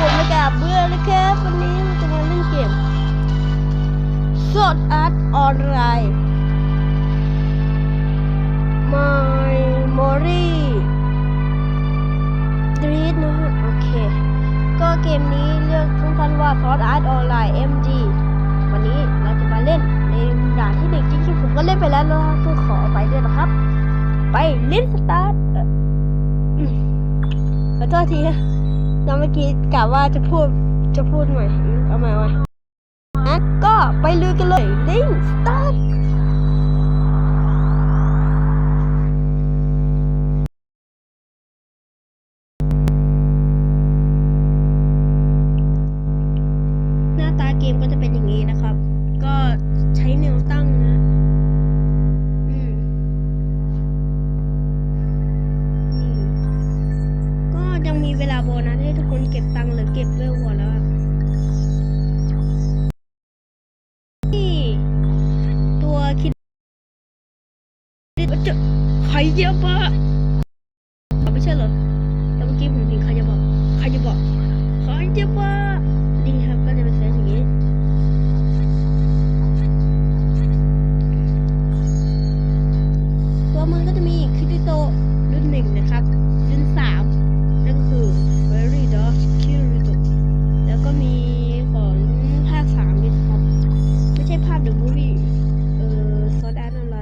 ผมไม่กล้าเบื่อนะครับ วันนี้เราจะมาเล่นเกม Sword Art Online My Mori Dread นะฮะโอเค ก็เกมนี้เรียกสั้นๆว่า Sword Art Online MG วันนี้เราจะมาเล่นในด่านที่หนึ่งจริงๆผมก็เล่นไปแล้วนะต้องขอไปด้วยนะครับ ไปเล่นสตาร์ทขอโทษทีนะ แล้วเมื่อกี้กะว่าจะพูดจะพูดใหม่อืมเอาใหม่เอาใหม่งั้ก็ไปลุยกันเลยลิงสตาร์ ยังมีเวลาโบนัสให้ทุกคนเก็บตังค์หรือเก็บเวลหัวแล้วอะนี่ตัวคิดว่าจะใครจะบอกไม่ใช่เหรอแต่เมื่อกี้ผมเห็นใครจะบอกใครจะบอกใครจะบอกนี่ครับก็จะเป็นเสียงอย่างนี้ตัวมันก็จะมีคิริโตรุ่นหนึ่งนะครับรุ่นสาม คือ Very Dark Kirito แล้วก็มีของภาคสามด้วยครับ ไม่ใช่ภาค The Movie เอ่อซอดแอนอะไร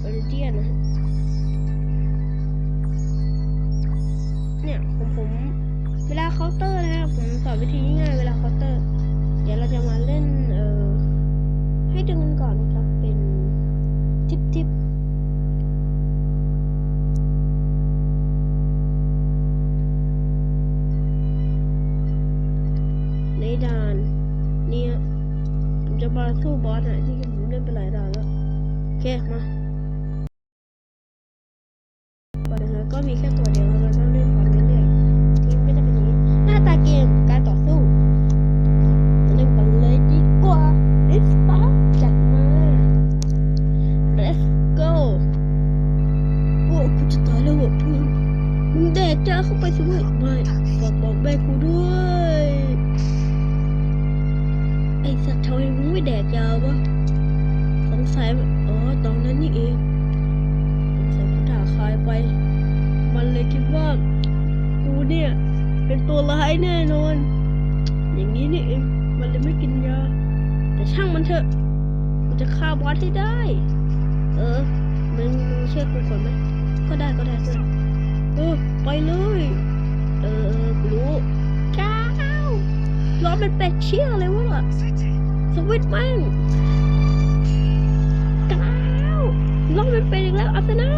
เอริเดียนะฮะเนี่ยผมผม เวลาเคาน์เตอร์นะครับผมสอนวิธีง่ายเวลาเคาน์เตอร์ เดี๋ยวเราจะมาเล่น ด่าน เนี่ยผมจะมาสู้บอสอะที่ผมเล่นไปหลายด่านแล้วโอเคมาบอสนะก็มีแค่ตัวเดียวเราต้องเล่นไปเรื่อยๆทีมก็จะเป็นอย่างนี้หน้าตาเกมการต่อสู้เล่นกันเลยดีกว่า Let's start จัดมา Let's go โอ้กูจะตายแล้วว่ะเพื่อนมึงแดกจ้าเข้าไปสิเว้ยไม่ฝากบอกแม่กูด้วย อ้สัตว์ทำไมมึงไม่แดกยาวะสงสัยอ๋อตอนนั้นนี่เองสงสัยกูด่าคายไป มันเลยคิดว่ากูเนี่ย เป็นตัวร้ายแน่นอน อย่างนี้นี่เองมันเลยไม่กินยา แต่ช่างมันเถอะกูจะฆ่าบอสให้ได้ เออมึงมึงเชื่อกูก่อนไหมก็ได้ก็ได้เพื่อนเออไปเลย เออกูรู้ก้าวร้อนเป็นเป็ดเชี่ยเลยวะ่ะ สวิตแม่งก้าวร้อนเป็นเป็ดอีกแล้วอัศนะ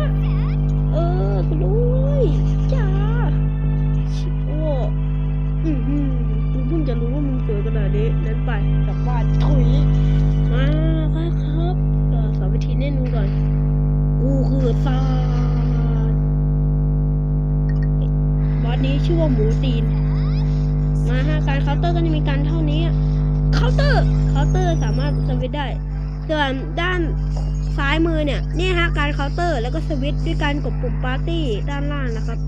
เออกูรู้เว้ยจ้าชิโอ้อือหือกูเพิ่งจะรู้ว่ามึงสวยขนาดนี้นั้นไปกลับบ้านถุยมาครับครับเอสอนวิธีเล่นดูก่อนกูคือซาบอสนี้ชื่อว่าหมูตีนมาฮะการเคาน์เตอร์ก็จะมีการเท่านี้ เคาน์เตอร์เคาน์เตอร์สามารถสวิตได้ ส่วนด้านซ้ายมือเนี่ยนี่ฮะการเคาน์เตอร์แล้วก็สวิตด้วยการกดปุ่มปาร์ตี้ด้านล่างนะครับ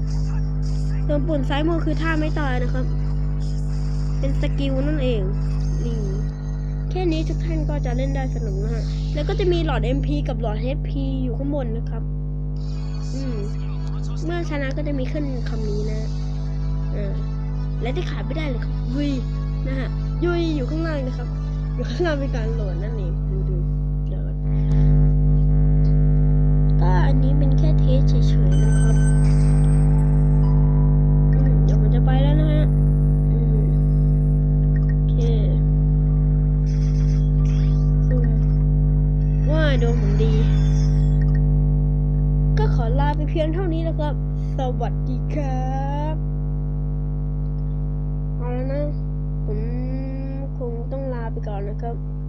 ส่วนปุ่มซ้ายมือคือท่าไม่ตายนะครับ เป็นสกิลนั่นเองนี่แค่นี้ทุกท่านก็จะเล่นได้สนุกนะฮะ แล้วก็จะมีหลอด MP กับหลอด HP อยู่ข้างบนนะครับ อืม เมื่อชนะก็จะมีขึ้นคำนี้นะ อ่า และที่ขาดไม่ได้เลยครับวี นะฮะยุยอยู่ข้างล่างนะครับ อยู่ข้างล่างเป็นการโหลดนั่นเองดูดูโหลดก็อันนี้เป็นแค่เทสเฉยๆนะครับเดี๋ยวผมจะไปแล้วนะฮะโอเคซุ่มว่าดวงผมดี ก็ขอลาไปเพียงเท่านี้แล้วครับ สวัสดีครับ เ